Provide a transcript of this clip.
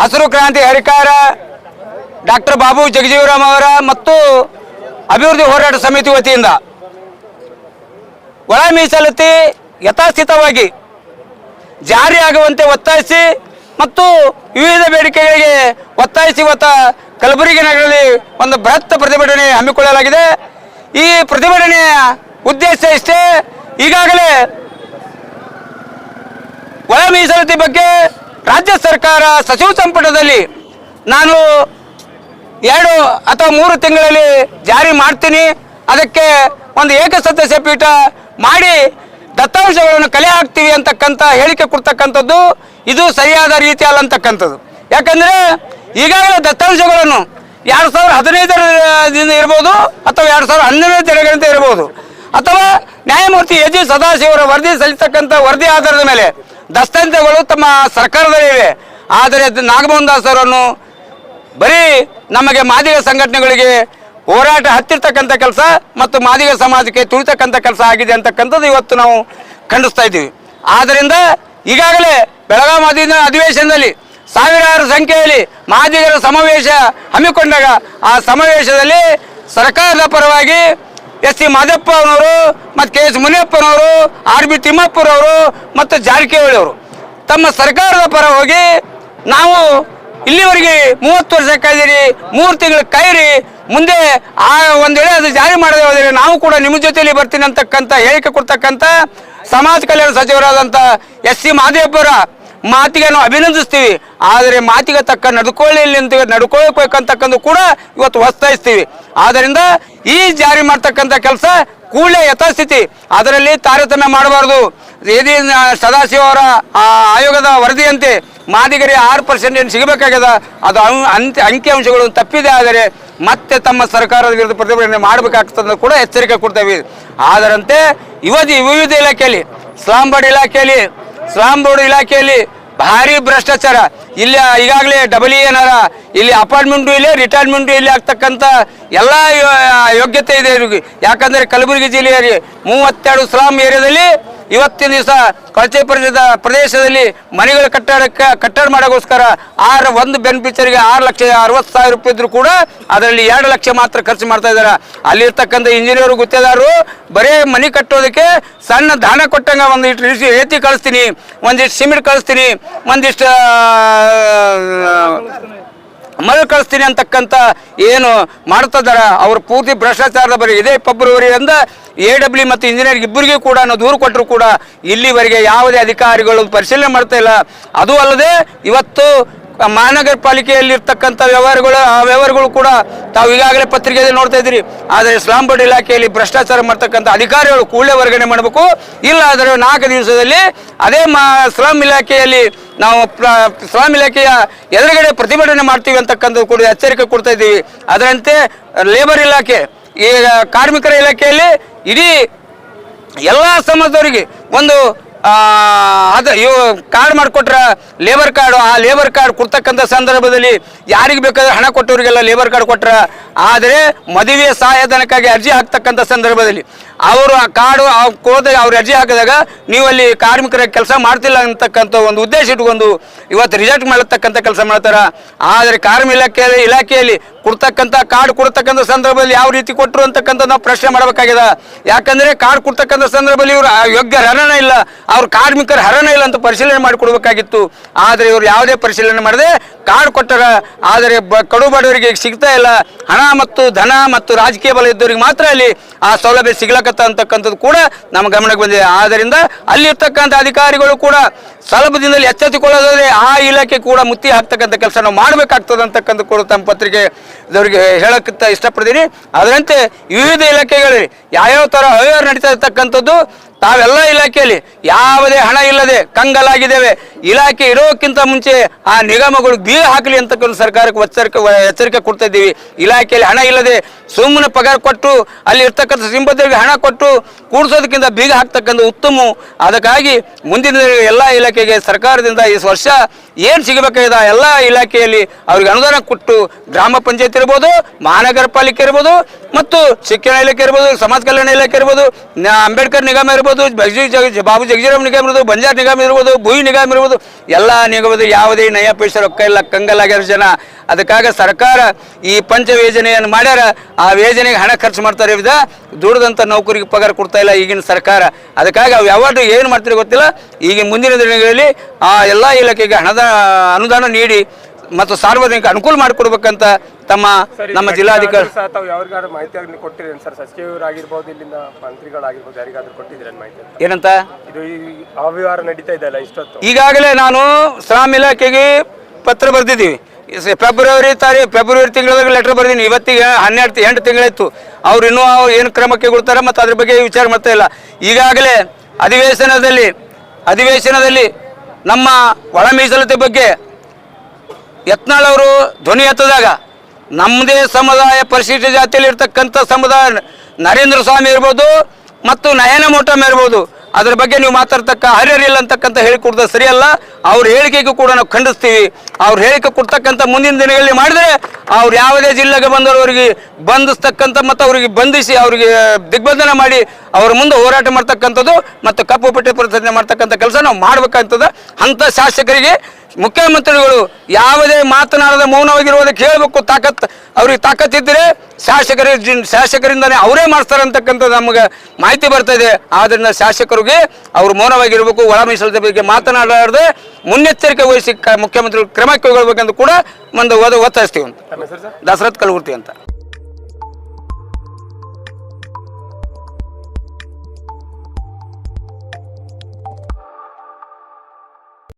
ಹಸಿರು ಕ್ರಾಂತಿ ಹರಿಕಾರ ಡಾಕ್ಟರ್ ಬಾಬು ಜಗಜೀವರಾಮ್ ಅವರ ಮತ್ತು ಅಭಿವೃದ್ಧಿ ಹೋರಾಟ ಸಮಿತಿ ವತಿಯಿಂದ ಒಳ ಮೀಸಲಾತಿ ಯಥಾಸ್ಥಿತವಾಗಿ ಜಾರಿಯಾಗುವಂತೆ ಒತ್ತಾಯಿಸಿ ಮತ್ತು ವಿವಿಧ ಬೇಡಿಕೆಗಳಿಗೆ ಒತ್ತಾಯಿಸಿ ಒತ್ತ ಕಲಬುರಗಿ ನಗರದಲ್ಲಿ ಒಂದು ಬೃಹತ್ ಪ್ರತಿಭಟನೆ ಹಮ್ಮಿಕೊಳ್ಳಲಾಗಿದೆ. ಈ ಪ್ರತಿಭಟನೆಯ ಉದ್ದೇಶ ಇಷ್ಟೇ. ಈಗಾಗಲೇ ಒಳ ಮೀಸಲಾತಿ ಬಗ್ಗೆ ರಾಜ್ಯ ಸರ್ಕಾರ ಸಚಿವ ಸಂಪುಟದಲ್ಲಿ ನಾನು ಎರಡು ಅಥವಾ ಮೂರು ತಿಂಗಳಲ್ಲಿ ಜಾರಿ ಮಾಡ್ತೀನಿ. ಅದಕ್ಕೆ ಒಂದು ಏಕಸದಸ್ಯ ಪೀಠ ಮಾಡಿ ದತ್ತಾಂಶಗಳನ್ನು ಕಲೆ ಹಾಕ್ತೀವಿ ಅಂತಕ್ಕಂಥ ಹೇಳಿಕೆ ಕೊಡ್ತಕ್ಕಂಥದ್ದು ಇದು ಸರಿಯಾದ ರೀತಿ ಅಲ್ಲ ಅಂತಕ್ಕಂಥದ್ದು. ಯಾಕಂದರೆ ಈಗಾಗಲೇ ದತ್ತಾಂಶಗಳನ್ನು ಎರಡು ಸಾವಿರದ ಹದಿನೈದರಿಂದ ಇರ್ಬೋದು ಅಥವಾ ಎರಡು ಸಾವಿರದ ಹನ್ನೆರಡರಿಂದ ಇರ್ಬೋದು. ಅಥವಾ ನ್ಯಾಯಮೂರ್ತಿ ಎ ಸದಾಶಿವರ ವರದಿ ಸಲ್ಲಿಸತಕ್ಕಂಥ ವರದಿ ಆಧಾರದ ಮೇಲೆ ದಸ್ತಾಂಶಗಳು ತಮ್ಮ ಸರ್ಕಾರದಲ್ಲಿವೆ. ಆದರೆ ನಾಗಮೋಹನ್ ದಾಸ್ ಅವರನ್ನು ಬರೀ ನಮಗೆ ಮಾದಿಗ ಸಂಘಟನೆಗಳಿಗೆ ಹೋರಾಟ ಹತ್ತಿರ್ತಕ್ಕಂಥ ಕೆಲಸ ಮತ್ತು ಮಾದಿಗ ಸಮಾಜಕ್ಕೆ ತುಳಿತಕ್ಕಂಥ ಕೆಲಸ ಆಗಿದೆ ಅಂತಕ್ಕಂಥದ್ದು ಇವತ್ತು ನಾವು ಖಂಡಿಸ್ತಾ ಇದ್ದೀವಿ. ಆದ್ದರಿಂದ ಈಗಾಗಲೇ ಬೆಳಗಾವಿ ಅಧೀನ ಅಧಿವೇಶನದಲ್ಲಿ ಸಾವಿರಾರು ಸಂಖ್ಯೆಯಲ್ಲಿ ಮಾದಿಗರ ಸಮಾವೇಶ ಹಮ್ಮಿಕೊಂಡಾಗ ಆ ಸಮಾವೇಶದಲ್ಲಿ ಸರ್ಕಾರದ ಪರವಾಗಿ ಎಸ್ ಸಿ ಮಾದಪ್ಪ ಅವನವರು ಮತ್ತು ಕೆ ಎಸ್ ಮುನಿಯಪ್ಪನವರು, ಆರ್ ಬಿ ತಿಮ್ಮಪ್ಪರವರು ಮತ್ತು ಜಾರಕಿಹೊಳಿ ಅವರು ತಮ್ಮ ಸರ್ಕಾರದ ಪರ ಹೋಗಿ ನಾವು ಇಲ್ಲಿವರೆಗೆ ಮೂವತ್ತು ವರ್ಷ ಕಾಯ್ದಿರಿ, ಮೂರು ತಿಂಗಳು ಕಾಯಿರಿ, ಮುಂದೆ ಆ ಒಂದು ವೇಳೆ ಅದು ಜಾರಿ ಮಾಡದೆ ಹೋದರೆ ನಾವು ಕೂಡ ನಿಮ್ಮ ಜೊತೆಯಲ್ಲಿ ಬರ್ತೀನಿ ಅಂತಕ್ಕಂಥ ಹೇಳಿಕೆ ಕೊಡ್ತಕ್ಕಂಥ ಸಮಾಜ ಕಲ್ಯಾಣ ಸಚಿವರಾದಂಥ ಎಸ್ ಸಿ ಮಹದೇವರ ಮಾತಿಗೆ ನಾವು ಅಭಿನಂದಿಸ್ತೀವಿ. ಆದರೆ ಮಾತಿಗೆ ತಕ್ಕ ನಡ್ಕೊಳ್ಳಿ ಅಂತ ನಡ್ಕೊಳ್ಬೇಕಂತಕ್ಕಂಥ ಕೂಡ ಇವತ್ತು ಒತ್ತಾಯಿಸ್ತೀವಿ. ಆದ್ದರಿಂದ ಈ ಜಾರಿ ಮಾಡ್ತಕ್ಕಂಥ ಕೆಲಸ ಕೂಡಲೇ ಯಥಾಸ್ಥಿತಿ. ಅದರಲ್ಲಿ ತಾರತಮ್ಯ ಮಾಡಬಾರ್ದು. ಏದಿ ಸದಾಶಿವ ಅವರ ಆಯೋಗದ ವರದಿಯಂತೆ ಮಾದಿಗರಿ ಆರು ಪರ್ಸೆಂಟ್ ಏನು ಸಿಗಬೇಕಾಗ್ಯದ? ಅದು ಅಂತ್ಯ ಅಂಕಿಅಂಶಗಳು ತಪ್ಪಿದೆ ಆದರೆ ಮತ್ತೆ ತಮ್ಮ ಸರ್ಕಾರದ ವಿರುದ್ಧ ಪ್ರತಿಭಟನೆ ಮಾಡಬೇಕಾಗ್ತದೆ ಕೂಡ ಎಚ್ಚರಿಕೆ ಕೊಡ್ತೇವೆ. ಆದರಂತೆ ಯುವತಿ ವಿವಿಧ ಇಲಾಖೆಯಲ್ಲಿ, ಸ್ಲಾಂ ಬೋರ್ಡ್ ಇಲಾಖೆಯಲ್ಲಿ ಸ್ಲಾಂ ಬೋರ್ಡ್ ಇಲಾಖೆಯಲ್ಲಿ ಭಾರಿ ಭ್ರಷ್ಟಾಚಾರ. ಇಲ್ಲಿ ಈಗಾಗಲೇ ಡಬಲ್ ಏನಾರ ಇಲ್ಲಿ ಅಪಾರ್ಟ್ಮೆಂಟು ಇಲ್ಲಿ, ರಿಟೈರ್ಮೆಂಟು ಇಲ್ಲಿ ಆಗ್ತಕ್ಕಂಥ ಎಲ್ಲ ಯೋಗ್ಯತೆ ಇದೆ ಇವ್ರಿಗೆ. ಯಾಕಂದರೆ ಕಲಬುರಗಿ ಜಿಲ್ಲೆಯಲ್ಲಿ ಮೂವತ್ತೆರಡು ಸ್ಲಾಮ್ ಏರಿಯಾದಲ್ಲಿ ಇವತ್ತಿನ ದಿವಸ ಕೊಳಚೆ ಪ್ರದೇಶದ ಪ್ರದೇಶದಲ್ಲಿ ಮನೆಗಳ ಕಟ್ಟಡಕ್ಕೆ ಕಟ್ಟಡ ಮಾಡೋಕ್ಕೋಸ್ಕರ ಆರು ಒಂದು ಬೆನಿಫಿಷರಿಗೆ ಆರು ಲಕ್ಷ ಅರವತ್ತು ಸಾವಿರ ರೂಪಾಯಿ ಇದ್ರು ಕೂಡ ಅದರಲ್ಲಿ ಎರಡು ಲಕ್ಷ ಮಾತ್ರ ಖರ್ಚು ಮಾಡ್ತಾ ಇದ್ದಾರೆ. ಅಲ್ಲಿರ್ತಕ್ಕಂಥ ಇಂಜಿನಿಯರ್ ಗುತ್ತೇದಾರರು ಬರೀ ಮನೆ ಕಟ್ಟೋದಕ್ಕೆ ಸಣ್ಣ ದಾನ ಕೊಟ್ಟಂಗೆ ಒಂದಿಷ್ಟು ರೇತಿ ಕಳಿಸ್ತೀನಿ, ಒಂದಿಷ್ಟು ಸಿಮೆಂಟ್ ಕಳಿಸ್ತೀನಿ, ಒಂದಿಷ್ಟು ಮರಳು ಕಳಿಸ್ತೀನಿ ಅಂತಕ್ಕಂಥ ಏನು ಮಾಡ್ತಾ ಇದಾರ ಅವ್ರು ಪೂರ್ತಿ ಭ್ರಷ್ಟಾಚಾರದ ಬಗ್ಗೆ ಇದೇ ಫೆಬ್ರವರಿಯಿಂದ ಎ ಡಬ್ಲ್ಯೂ ಮತ್ತು ಇಂಜಿನಿಯರ್ ಇಬ್ಬರಿಗೂ ಕೂಡ ದೂರು ಕೊಟ್ಟರು ಕೂಡ ಇಲ್ಲಿವರೆಗೆ ಯಾವುದೇ ಅಧಿಕಾರಿಗಳು ಪರಿಶೀಲನೆ ಮಾಡ್ತಾ ಇಲ್ಲ. ಅದು ಅಲ್ಲದೆ ಇವತ್ತು ಮಹಾನಗರ ಪಾಲಿಕೆಯಲ್ಲಿರ್ತಕ್ಕಂಥ ವ್ಯವಹಾರಗಳು, ಆ ವ್ಯವಹಾರಗಳು ಕೂಡ ತಾವು ಈಗಾಗಲೇ ಪತ್ರಿಕೆಯಲ್ಲಿ ನೋಡ್ತಾ ಇದ್ದೀರಿ. ಆದರೆ ಸ್ಲಾಂ ಬೋರ್ಡ್ ಇಲಾಖೆಯಲ್ಲಿ ಭ್ರಷ್ಟಾಚಾರ ಮಾಡ್ತಕ್ಕಂಥ ಅಧಿಕಾರಿಗಳು ಕೂಡಲೇ ವರ್ಗಣೆ ಮಾಡಬೇಕು. ಇಲ್ಲ ಆದರೆ ನಾಲ್ಕು ದಿವಸದಲ್ಲಿ ಅದೇ ಮಾ ಸ್ಲಾಂ ಇಲಾಖೆಯಲ್ಲಿ ನಾವು ಸ್ಲಾಂ ಇಲಾಖೆಯ ಎದುರುಗಡೆ ಪ್ರತಿಭಟನೆ ಮಾಡ್ತೀವಿ ಅಂತಕ್ಕಂಥದ್ದು ಕೂಡ ಎಚ್ಚರಿಕೆ ಕೊಡ್ತಾ ಇದ್ದೀವಿ. ಅದರಂತೆ ಲೇಬರ್ ಇಲಾಖೆ ಈಗ ಕಾರ್ಮಿಕರ ಇಲಾಖೆಯಲ್ಲಿ ಇಡೀ ಎಲ್ಲ ಸಮಾಜದವರಿಗೆ ಒಂದು ಅದ ಇವು ಕಾರ್ಡ್ ಮಾಡಿಕೊಟ್ರೆ ಲೇಬರ್ ಕಾರ್ಡು ಆ ಲೇಬರ್ ಕಾರ್ಡ್ ಕೊಡ್ತಕ್ಕಂಥ ಸಂದರ್ಭದಲ್ಲಿ ಯಾರಿಗೆ ಬೇಕಾದ್ರೆ ಹಣ ಕೊಟ್ಟವರಿಗೆಲ್ಲ ಲೇಬರ್ ಕಾರ್ಡ್ ಕೊಟ್ರ. ಆದರೆ ಮದುವೆ ಸಹಾಯಧನಕ್ಕಾಗಿ ಅರ್ಜಿ ಹಾಕ್ತಕ್ಕಂಥ ಸಂದರ್ಭದಲ್ಲಿ ಅವರು ಆ ಕಾರ್ಡು ಹೋದಾಗ ಅವ್ರು ಅರ್ಜಿ ಹಾಕಿದಾಗ ನೀವು ಅಲ್ಲಿ ಕಾರ್ಮಿಕರ ಕೆಲಸ ಮಾಡ್ತಿಲ್ಲ ಅಂತಕ್ಕಂಥ ಒಂದು ಉದ್ದೇಶ ಇಟ್ಕೊಂಡು ಇವತ್ತು ರಿಜೆಕ್ಟ್ ಮಾಡತಕ್ಕಂಥ ಕೆಲಸ ಮಾಡ್ತಾರೆ? ಆದರೆ ಕಾರ್ಮಿಕ ಇಲಾಖೆ, ಇಲಾಖೆಯಲ್ಲಿ ಕೊಡ್ತಕ್ಕಂಥ ಕಾರ್ಡ್ ಕೊಡ್ತಕ್ಕಂಥ ಸಂದರ್ಭದಲ್ಲಿ ಯಾವ ರೀತಿ ಕೊಟ್ಟರು ಅಂತಕ್ಕಂಥ ನಾವು ಪ್ರಶ್ನೆ ಮಾಡಬೇಕಾಗಿದೆ. ಯಾಕಂದರೆ ಕಾರ್ಡ್ ಕೊಡ್ತಕ್ಕಂಥ ಸಂದರ್ಭದಲ್ಲಿ ಇವರು ಯೋಗ್ಯ ಹರಣ ಇಲ್ಲ. ಅವ್ರ ಕಾರ್ಮಿಕರ ಹರಣ ಇಲ್ಲ ಅಂತ ಪರಿಶೀಲನೆ ಮಾಡಿಕೊಡ್ಬೇಕಾಗಿತ್ತು ಆದರೆ ಇವರು ಯಾವುದೇ ಪರಿಶೀಲನೆ ಮಾಡದೆ ಕಾರ್ಡ್ ಕೊಟ್ಟಾರ. ಆದರೆ ಬ, ಕಡು ಬಡವರಿಗೆ ಸಿಗ್ತಾ ಇಲ್ಲ. ಹಣ ಮತ್ತು ಧನ ಮತ್ತು ರಾಜಕೀಯ ಬಲ ಇದ್ದವರಿಗೆ ಮಾತ್ರ ಅಲ್ಲಿ ಆ ಸೌಲಭ್ಯ ಅಂತಕ್ಕಂಥದ್ದು ಕೂಡ ನಮ್ಮ ಗಮನಕ್ಕೆ ಬಂದಿದೆ. ಆದ್ದರಿಂದ ಅಲ್ಲಿರ್ತಕ್ಕಂಥ ಅಧಿಕಾರಿಗಳು ಕೂಡ ಸ್ವಲ್ಪ ದಿನದಲ್ಲಿ ಎಚ್ಚೆತ್ತುಕೊಳ್ಳೋದಾದ್ರೆ ಆ ಇಲಾಖೆ ಕೂಡ ಮುತ್ತಿ ಹಾಕ್ತಕ್ಕಂಥ ಕೆಲಸ ನಾವು ಮಾಡಬೇಕಾಗ್ತದೆ ಅಂತಕ್ಕಂಥ ಕೂಡ ತಮ್ಮ ಪತ್ರಿಕೆ ಅವರಿಗೆ ಹೇಳಕ್ಕೆ ಇಷ್ಟಪಡ್ತೀನಿ. ಅದರಂತೆ ವಿವಿಧ ಇಲಾಖೆಗಳಲ್ಲಿ ಯಾವ್ಯಾವ ಥರ ಅವ್ಯವಹಾರ ನಡೀತಾ ಇರ್ತಕ್ಕಂಥದ್ದು, ತಾವೆಲ್ಲ ಇಲಾಖೆಯಲ್ಲಿ ಯಾವುದೇ ಹಣ ಇಲ್ಲದೆ ಕಂಗಲಾಗಿದ್ದೇವೆ. ಇಲಾಖೆ ಇರೋಕ್ಕಿಂತ ಮುಂಚೆ ಆ ನಿಗಮಗಳು ಬೀಗ ಹಾಕಲಿ ಅಂತಕ್ಕಂಥ ಸರ್ಕಾರಕ್ಕೆ ಎಚ್ಚರಿಕೆ ಎಚ್ಚರಿಕೆ ಕೊಡ್ತಾ ಇದ್ದೀವಿ. ಇಲಾಖೆಯಲ್ಲಿ ಹಣ ಇಲ್ಲದೆ ಸುಮ್ಮನೆ ಪಗಾರ ಕೊಟ್ಟು, ಅಲ್ಲಿ ಇರ್ತಕ್ಕಂಥ ಸಿಂಬದ್ಧರಿಗೆ ಹಣ ಕೊಟ್ಟು ಕೂಡಿಸೋದಕ್ಕಿಂತ ಬೀಗ ಹಾಕ್ತಕ್ಕಂಥ ಉತ್ತಮ ಅದಕ್ಕಾಗಿ ಮುಂದಿನ ಎಲ್ಲ ಇಲಾಖೆಗೆ ಸರ್ಕಾರದಿಂದ ಈ ವರ್ಷ ಏನು ಸಿಗಬೇಕಾಗಿದೆ? ಎಲ್ಲ ಇಲಾಖೆಯಲ್ಲಿ ಅವ್ರಿಗೆ ಅನುದಾನ ಕೊಟ್ಟು ಗ್ರಾಮ ಪಂಚಾಯತ್ ಇರ್ಬೋದು, ಮಹಾನಗರ ಪಾಲಿಕೆ ಇರ್ಬೋದು, ಮತ್ತು ಶಿಕ್ಷಣ ಇಲಾಖೆ ಇರ್ಬೋದು, ಸಮಾಜ ಕಲ್ಯಾಣ ಇಲಾಖೆ ಇರ್ಬೋದು ಅಂಬೇಡ್ಕರ್ ನಿಗಮ ಇರ್ಬೋದು ಜಗ ಬಾಬು ಜಗಜೀರಾಮ್ ನಿಗಮ ಇರ್ಬೋದು, ಬಂಜಾರ್ ನಿಗಮ ಇರ್ಬೋದು, ಭೂಯಿ ನಿಗಮ ಇರ್ಬೋದು, ಎಲ್ಲ ನಿಗಮದ ಯಾವುದೇ ನಯ ಪೈಸೆ ರೊಕ್ಕ ಇಲ್ಲ ಕಂಗಲಾಗ್ಯಾರ ಜನ. ಅದಕ್ಕಾಗ ಸರ್ಕಾರ ಈ ಪಂಚ ಯೋಜನೆಯನ್ನು ಮಾಡ್ಯಾರ. ಆ ಯೋಜನೆಗೆ ಹಣ ಖರ್ಚು ಮಾಡ್ತಾರೆ ವಿಧ ದುಡ್ದಂಥ ನೌಕರಿಗೆ ಪಗಾರ ಕೊಡ್ತಾ ಇಲ್ಲ ಈಗಿನ ಸರ್ಕಾರ. ಅದಕ್ಕಾಗಿ ಅವು ಯಾವಾಗ ಏನು ಮಾಡ್ತಾರೆ ಗೊತ್ತಿಲ್ಲ? ಈಗಿನ ಮುಂದಿನ ದಿನಗಳಲ್ಲಿ ಆ ಎಲ್ಲ ಇಲಾಖೆಗೆ ಹಣದ ಅನುದಾನ ನೀಡಿ ಮತ್ತು ಸಾರ್ವಜನಿಕ ಅನುಕೂಲ ಮಾಡಿಕೊಡ್ಬೇಕಂತ ತಮ್ಮ ನಮ್ಮ ಜಿಲ್ಲಾಧಿಕಾರಿ ಸಹ ತಾವು ಯಾರಿಗಾದ್ರೂ ಮಾಹಿತಿ ಕೊಟ್ಟಿರೇನು ಸರ್. ಸಚಿವರಾಗಿರ್ಬೋದು ಇಲ್ಲಿಂದ ಮಂತ್ರಿಗಳಾಗಿರ್ಬೋದು ಯಾರಿಗಾದ್ರೂ ಕೊಟ್ಟಿದ್ದೀರೇನು ಮಾಹಿತಿ ಅಂತ ಏನಂತ? ಇದು ಈ ಅವ್ಯವಹಾರ ನಡೀತಾ ಇದೆ ಇಷ್ಟೊತ್ತು? ಈಗಾಗಲೇ ನಾನು ಶ್ರಮ್ ಇಲಾಖೆಗೆ ಪತ್ರ ಬರೆದಿದ್ದೀವಿ. ಫೆಬ್ರವರಿ ತಾರೀಕು ಫೆಬ್ರವರಿ ತಿಂಗಳದಾಗ ಲೆಟರ್ ಬರ್ದೀನಿ ಇವತ್ತಿಗೆ ಹನ್ನೆರಡು ಎಂಟು ತಿಂಗಳಿತ್ತು ಅವ್ರು ಇನ್ನೂ ಏನು ಕ್ರಮ ಕೈಗೊಳ್ತಾರೆ ಮತ್ತು ಅದ್ರ ಬಗ್ಗೆ ವಿಚಾರ ಮಾಡ್ತಾ ಇಲ್ಲ. ಈಗಾಗಲೇ ಅಧಿವೇಶನದಲ್ಲಿ ಅಧಿವೇಶನದಲ್ಲಿ ನಮ್ಮ ಒಳ ಮೀಸಲಾತಿ ಬಗ್ಗೆ ಯತ್ನಾಳ್ ಅವರು ಧ್ವನಿ ಎತ್ತದಾಗ ನಮ್ಮದೇ ಸಮುದಾಯ ಪರಿಶಿಷ್ಟ ಜಾತಿಯಲ್ಲಿ ಇರ್ತಕ್ಕಂಥ ಸಮುದಾಯ ನರೇಂದ್ರ ಸ್ವಾಮಿ ಇರ್ಬೋದು ಮತ್ತು ನಯನ ಮೋಟಮ್ ಇರ್ಬೋದು. ಅದ್ರ ಬಗ್ಗೆ ನೀವು ಮಾತಾಡ್ತಕ್ಕ ಹರಿಯರಿಲ್ಲ ಅಂತಕ್ಕಂಥ ಹೇಳಿಕೊಡ್ದ ಸರಿಯಲ್ಲ. ಅವ್ರ ಹೇಳಿಕೆಗೂ ಕೂಡ ನಾವು ಖಂಡಿಸ್ತೀವಿ. ಅವ್ರ ಹೇಳಿಕೆ ಕೊಡ್ತಕ್ಕಂಥ ಮುಂದಿನ ದಿನಗಳಲ್ಲಿ ಮಾಡಿದ್ರೆ ಅವ್ರು ಯಾವುದೇ ಜಿಲ್ಲೆಗೆ ಬಂದವರಿಗೆ ಬಂಧಿಸ್ತಕ್ಕಂಥ ಮತ್ತು ಅವರಿಗೆ ಬಂಧಿಸಿ ಅವರಿಗೆ ದಿಗ್ಬಂಧನ ಮಾಡಿ ಅವ್ರ ಮುಂದೆ ಹೋರಾಟ ಮಾಡ್ತಕ್ಕಂಥದ್ದು ಮತ್ತು ಕಪ್ಪು ಪಟ್ಟಿ ಪ್ರತಿಜ್ಞೆ ಮಾಡ್ತಕ್ಕಂಥ ಕೆಲಸ ನಾವು ಮಾಡ್ಬೇಕಂತದ ಅಂಥ ಶಾಸಕರಿಗೆ ಮುಖ್ಯಮಂತ್ರಿಗಳು ಯಾವುದೇ ಮಾತನಾಡದ ಮೌನವಾಗಿರುವುದಕ್ಕೆ ಹೇಳಬೇಕು ತಾಕತ್ ಅವ್ರಿಗೆ ತಾಕತ್ತಿದ್ದರೆ ಶಾಸಕರ ಶಾಸಕರಿಂದನೇ ಅವರೇ ಮಾಡ್ತಾರೆ ಅಂತಕ್ಕಂಥದ್ದು ನಮಗೆ ಮಾಹಿತಿ ಬರ್ತಾ ಇದೆ. ಆದ್ದರಿಂದ ಶಾಸಕರಿಗೆ ಅವರು ಮೌನವಾಗಿರಬೇಕು ಒಳ ಮೀಸಲಾತಿ ಬಗ್ಗೆ ಮಾತನಾಡಲಾರದೆ ಮುನ್ನೆಚ್ಚರಿಕೆ ವಹಿಸಿ ಕ- ಮುಖ್ಯಮಂತ್ರಿಗಳು ಕ್ರಮ ಕೈಗೊಳ್ಬೇಕಂತ ಕೂಡ ಒಂದು ಓದ ಒತ್ತಾಯಿಸ್ತೀವಿ ಅಂತ. ದಸರಥ್ ಕಲಗುರ್ತಿ ಅಂತ.